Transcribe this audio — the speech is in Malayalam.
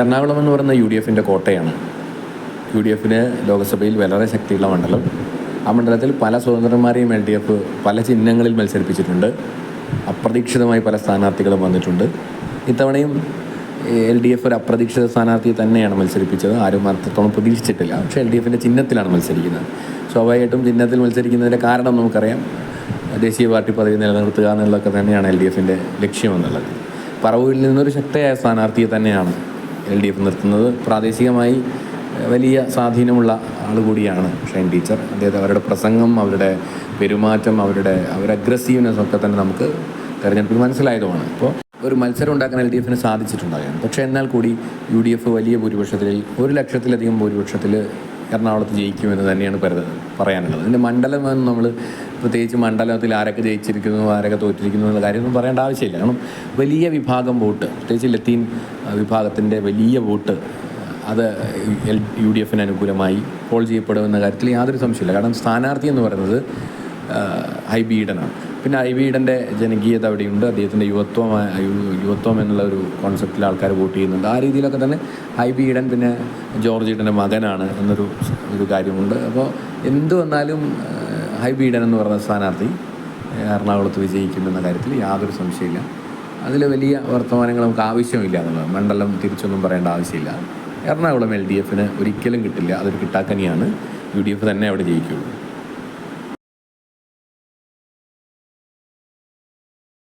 എറണാകുളം എന്ന് പറയുന്ന യു ഡി എഫിന്റെ കോട്ടയാണ്. യു ഡി എഫിന് ലോക്സഭയിൽ വളരെ ശക്തിയുള്ള മണ്ഡലം. ആ മണ്ഡലത്തിൽ പല സ്വതന്ത്രന്മാരെയും എൽ ഡി എഫ് പല ചിഹ്നങ്ങളിൽ മത്സരിപ്പിച്ചിട്ടുണ്ട്. അപ്രതീക്ഷിതമായി പല സ്ഥാനാർത്ഥികളും വന്നിട്ടുണ്ട്. ഇത്തവണയും എൽ ഡി എഫ് ഒരു അപ്രതീക്ഷിത സ്ഥാനാർത്ഥിയെ തന്നെയാണ് മത്സരിപ്പിച്ചത്. ആരും അത്രത്തോളം പ്രതീക്ഷിച്ചിട്ടില്ല. പക്ഷേ എൽ ഡി എഫിന്റെ ചിഹ്നത്തിലാണ് മത്സരിക്കുന്നത്. സ്വാഭാവികമായിട്ടും ചിഹ്നത്തിൽ മത്സരിക്കുന്നതിന്റെ കാരണം നമുക്കറിയാം. ദേശീയ പാർട്ടി പദവി നിലനിർത്തുക എന്നുള്ളതൊക്കെ തന്നെയാണ് എൽ ഡി എഫിന്റെ ലക്ഷ്യമെന്നുള്ളത് പറവൂരിൽ നിന്നൊരു ശക്തയായ സ്ഥാനാർത്ഥിയെ തന്നെയാണ് എൽ ഡി എഫ് നിർത്തുന്നത്. പ്രാദേശികമായി വലിയ സ്വാധീനമുള്ള ആൾ കൂടിയാണ് ഷൈൻ ടീച്ചർ. അദ്ദേഹത്തെ അവരുടെ പ്രസംഗം അവരുടെ പെരുമാറ്റം അവരുടെ അവരുടെ അഗ്രസീവ്നെസ് ഒക്കെ തന്നെ നമുക്ക് തെരഞ്ഞെടുപ്പിൽ മനസ്സിലായതുമാണ്. അപ്പോൾ ഒരു മത്സരം ഉണ്ടാക്കാൻ എൽ ഡി എഫിന് സാധിച്ചിട്ടുണ്ടായിരുന്നു. പക്ഷേ എന്നാൽ കൂടി യു ഡി എഫ് വലിയ ഭൂരിപക്ഷത്തിൽ ഒരു ലക്ഷത്തിലധികം ഭൂരിപക്ഷത്തിൽ എറണാകുളത്ത് ജയിക്കുമെന്ന് തന്നെയാണ് പര- പറയാനുള്ളത്. ഇതിന്റെ മണ്ഡലം നമ്മൾ പ്രത്യേകിച്ച് മണ്ഡലത്തിൽ ആരൊക്കെ ജയിച്ചിരിക്കുന്നു ആരൊക്കെ തോറ്റിരിക്കുന്നു എന്നുള്ള കാര്യമൊന്നും പറയേണ്ട ആവശ്യമില്ല. കാരണം വലിയ വിഭാഗം വോട്ട് പ്രത്യേകിച്ച് ലത്തീൻ വിഭാഗത്തിന്റെ വലിയ വോട്ട് അത് എൽ യു ഡി എഫിന് അനുകൂലമായി പോൾ ചെയ്യപ്പെടുമെന്ന കാര്യത്തിൽ യാതൊരു സംശയമില്ല കാരണം സ്ഥാനാർത്ഥി എന്ന് പറയുന്നത് ഹൈബി ഈഡനാണ് പിന്നെ ഹൈബി ഈഡന്റെ ജനകീയത അവിടെയുണ്ട്. അദ്ദേഹത്തിന്റെ യുവത്വം യുവത്വം എന്നുള്ള ഒരു കോൺസെപ്റ്റിൽ ആൾക്കാർ വോട്ട് ചെയ്യുന്നുണ്ട്. ആ രീതിയിലൊക്കെ തന്നെ ഹൈബി ഈഡൻ പിന്നെ ജോർജ് ഈഡന്റെ മകനാണ് എന്നൊരു ഒരു കാര്യമുണ്ട്. അപ്പോൾ എന്ത് വന്നാലും ഹൈബീഡൻ ഹൈബി എന്ന് പറയുന്ന സ്ഥാനാർത്ഥി എറണാകുളത്ത് വിജയിക്കുമെന്ന കാര്യത്തിൽ യാതൊരു സംശയമില്ല അതിൽ വലിയ വർത്തമാനങ്ങൾ നമുക്ക് ആവശ്യമില്ല എന്നുള്ളത്. മണ്ഡലം തിരിച്ചൊന്നും പറയേണ്ട ആവശ്യമില്ല. എറണാകുളം എൽ ഡി എഫിന് ഒരിക്കലും കിട്ടില്ല. അതൊരു കിട്ടാക്കനിയാണ്. യു ഡി എഫ് തന്നെ അവിടെ ജയിക്കുകയുള്ളൂ